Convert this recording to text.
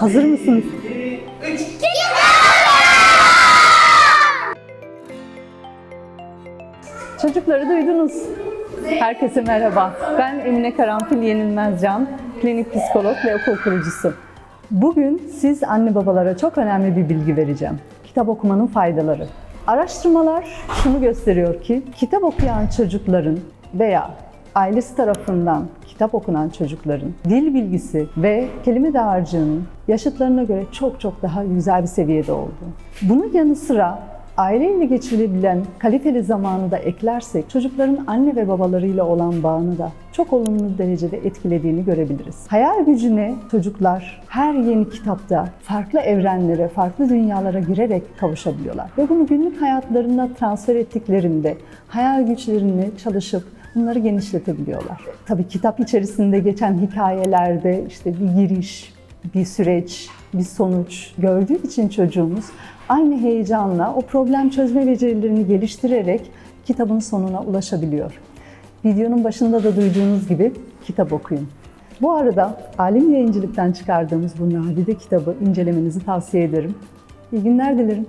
Hazır mısınız? Çocukları duydunuz. Herkese merhaba. Ben Emine Karanfil Yenilmezcan, klinik psikolog ve okul kurucusu. Bugün siz anne babalara çok önemli bir bilgi vereceğim. Kitap okumanın faydaları. Araştırmalar şunu gösteriyor ki kitap okuyan çocukların veya ailesi tarafından kitap okunan çocukların dil bilgisi ve kelime dağarcığının yaşıtlarına göre çok çok daha güzel bir seviyede olduğu. Bunun yanı sıra aileyle geçirilebilen kaliteli zamanı da eklersek çocukların anne ve babalarıyla olan bağını da çok olumlu derecede etkilediğini görebiliriz. Hayal gücüne çocuklar her yeni kitapta farklı evrenlere, farklı dünyalara girerek kavuşabiliyorlar. Ve bunu günlük hayatlarına transfer ettiklerinde hayal güçlerini çalışıp bunları genişletebiliyorlar. Tabii kitap içerisinde geçen hikayelerde işte bir giriş, bir süreç, bir sonuç gördüğü için çocuğumuz aynı heyecanla o problem çözme becerilerini geliştirerek kitabın sonuna ulaşabiliyor. Videonun başında da duyduğunuz gibi kitap okuyun. Bu arada Alim Yayıncılık'tan çıkardığımız bu nadide kitabı incelemenizi tavsiye ederim. İyi günler dilerim.